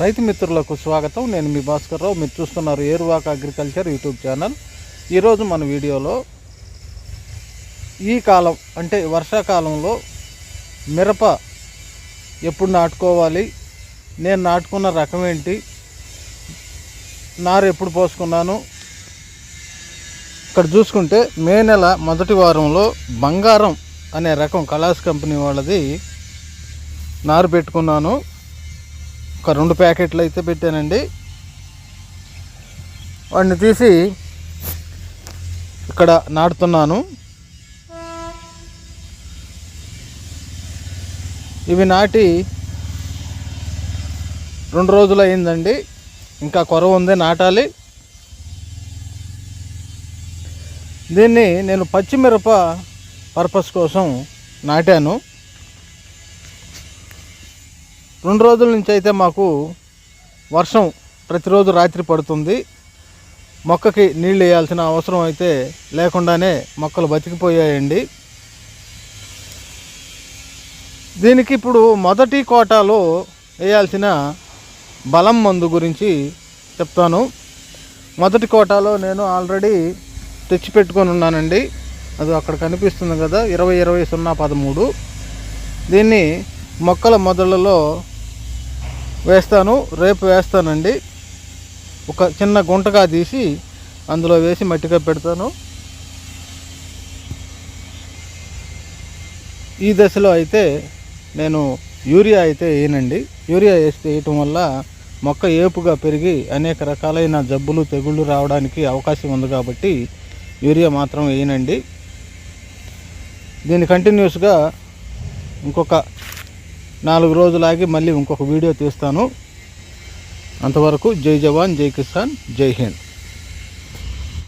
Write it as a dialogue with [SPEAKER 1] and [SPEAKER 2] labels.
[SPEAKER 1] రైతు మిత్రులకు స్వాగతం. నేను మీ భాస్కర్ రావు. మీరు చూస్తున్నారు ఏరువాక అగ్రికల్చర్ యూట్యూబ్ ఛానల్. ఈరోజు మన వీడియోలో ఈ కాలం అంటే వర్షాకాలంలో మిరప ఎప్పుడు నాటుకోవాలి నేను నాటుకున్న రకం ఏంటి నారు ఎప్పుడు పోసుకున్నాను. ఇక్కడ చూసుకుంటే మే నెల మొదటి వారంలో బంగారం అనే రకం కలాస్ కంపెనీ వాళ్ళది నారు పెట్టుకున్నాను. ఒక రెండు ప్యాకెట్లు అయితే పెట్టానండి. వాడిని తీసి ఇక్కడ నాటుతున్నాను. ఇవి నాటి రెండు రోజులు అయిందండి. ఇంకా కొరవ ఉంది నాటాలి. దీన్ని నేను పచ్చిమిరప పర్పస్ కోసం నాటాను. రెండు రోజుల నుంచి అయితే మాకు వర్షం ప్రతిరోజు రాత్రి పడుతుంది. మొక్కకి నీళ్ళు వేయాల్సిన అవసరం అయితే లేకుండానే మొక్కలు బతికిపోయాయండి. దీనికి ఇప్పుడు మొదటి కోటాలో వేయాల్సిన బలం మందు గురించి చెప్తాను. మొదటి కోటాలో నేను ఆల్రెడీ తెచ్చిపెట్టుకొని ఉన్నానండి. అది అక్కడ కనిపిస్తుంది కదా ఇరవై ఇరవై సున్నా పదమూడు. దీన్ని మొక్కల మొదళ్ళలో వేస్తాను రేపు వేస్తానండి. ఒక చిన్న గుంటగా తీసి అందులో వేసి మట్టిగా పెడతాను. ఈ దశలో అయితే నేను యూరియా అయితే వేయనండి. యూరియా వేస్తే వేయటం వల్ల మొక్క ఏపుగా పెరిగి అనేక రకాలైన జబ్బులు తెగుళ్ళు రావడానికి అవకాశం ఉంది కాబట్టి యూరియా మాత్రం వేయనండి. దీన్ని కంటిన్యూస్గా ఇంకొక నాలుగు రోజులు మళ్ళీ ఇంకొక వీడియో తీస్తాను. అంతవరకు జై జవాన్ జై కిసాన్ జై హింద్.